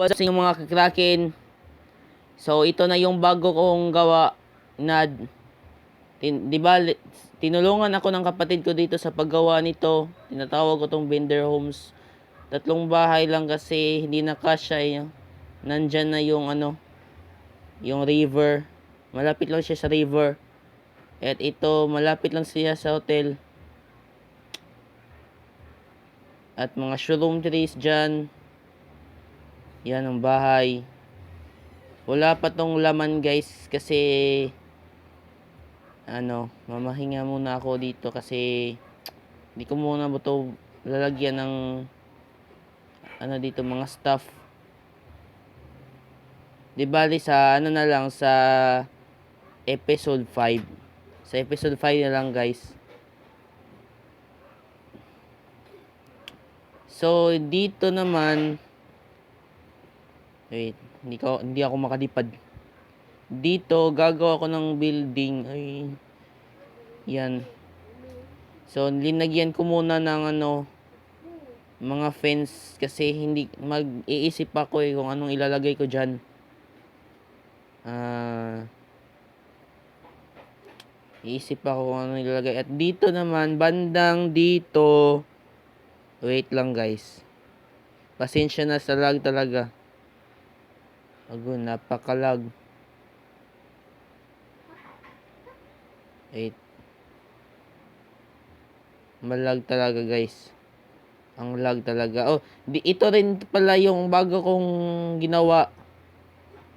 What's up mga kakraken? So, ito na yung bago kong gawa na tin, di ba, tinulungan ako ng kapatid ko dito sa paggawa nito. Tinatawag ko tong Bender Homes. Tatlong bahay lang kasi hindi na kasya eh. Nandyan na yung ano, yung river. Malapit lang siya sa river. At ito, malapit lang siya sa hotel. At mga showroom trees dyan. Yan ang bahay. Wala pa tong laman guys kasi ano, mamahinga muna ako dito kasi hindi ko muna ba to lalagyan ng ano dito mga stuff. Di bali sa ano na lang sa episode 5. Sa episode 5 na lang guys. So dito naman Wait, hindi ko hindi ako makadipad. Dito gagawa ko ng building ay yan. So linagyan ko muna ng ano mga fence kasi hindi mag-iisip ako eh kung anong ilalagay ko diyan. Ah Iisip ako kung anong ilalagay. At dito naman, bandang dito. Wait lang guys. Pasensya na sa lag talaga. Ago, napakalag. Wait. Malag talaga guys. Ang lag talaga. Oh, di, ito rin pala yung bago kong ginawa.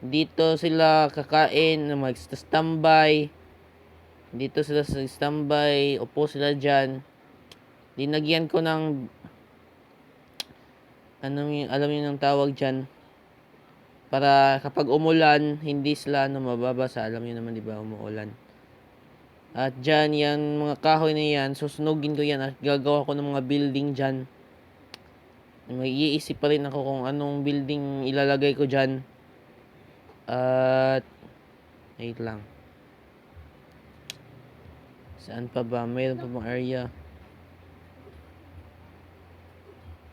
Dito sila kakain, mag-standby. Dito sila sa standby. Upo sila dyan. Dinagyan ko ng ano yung, alam niyo ng tawag dyan para kapag umulan, hindi sila ano, mababasa. Alam niyo naman, di ba, umuulan. At dyan, yan, mga kahoy na yan, susunugin ko yan at gagawa ko ng mga building dyan. Mag-iisip pa rin ako kung anong building ilalagay ko dyan. At, wait lang. Saan pa ba? Mayroon pa bang area?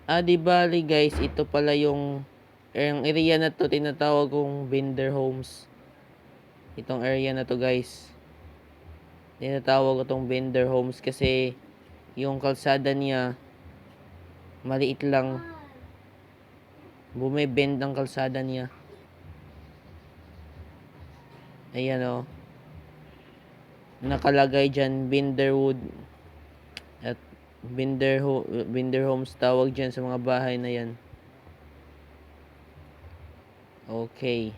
Ah, di bali guys, ito pala yung ang area na to tinatawag kong vendor homes. Itong area na to guys. Tinatawag ko tong vendor homes kasi yung kalsada niya maliit lang. Bumibend ang kalsada niya. Ayan o. Nakalagay dyan Binderwood. At Binder, ho Binder Homes tawag dyan sa mga bahay na yan. Okay.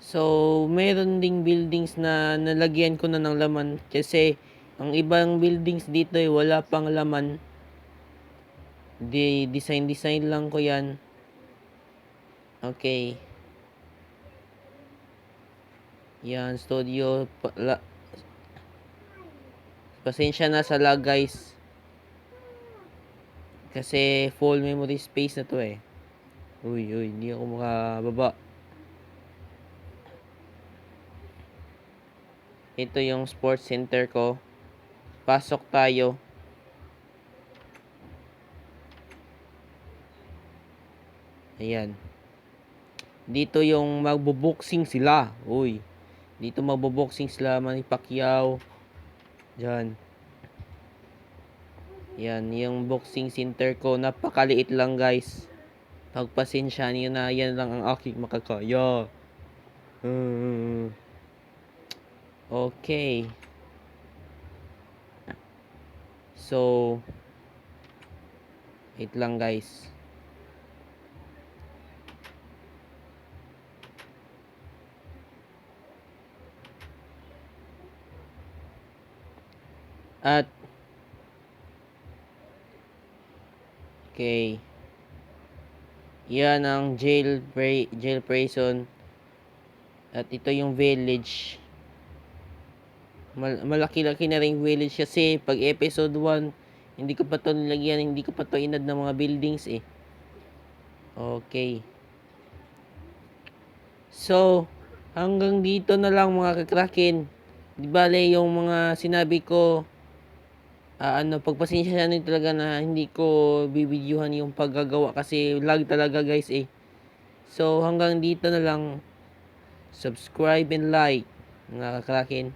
So, meron ding buildings na nalagyan ko na ng laman kasi ang ibang buildings dito ay wala pang laman. Di design design lang ko 'yan. Okay. Yan, studio. Pa, la, pasensya na sa lag guys. Kasi full memory space na to eh. Uy, uy, hindi ako makababa. Ito yung sports center ko. Pasok tayo. Ayan. Dito yung magbo-boxing sila. Uy. Dito magbo-boxing sila Manny Pacquiao. Diyan. Yan, yung boxing center ko, napakaliit lang guys. Pagpasensya niyo na, yan lang ang aking makakaya. Hmm. Okay. So, wait lang guys. At Okay. Yan ang jail, pra- jail prison. At ito yung village. Mal- malaki-laki na rin village kasi pag episode 1, hindi ko pa to nilagyan, hindi ko pa to inad ng mga buildings eh. Okay. So, hanggang dito na lang mga kakraken. Di bale yung mga sinabi ko ah, ano, pagpasensya niyo talaga na hindi ko bibidyuhan yung paggagawa kasi lag talaga guys eh. So hanggang dito na lang. Subscribe and like mga kakrakin.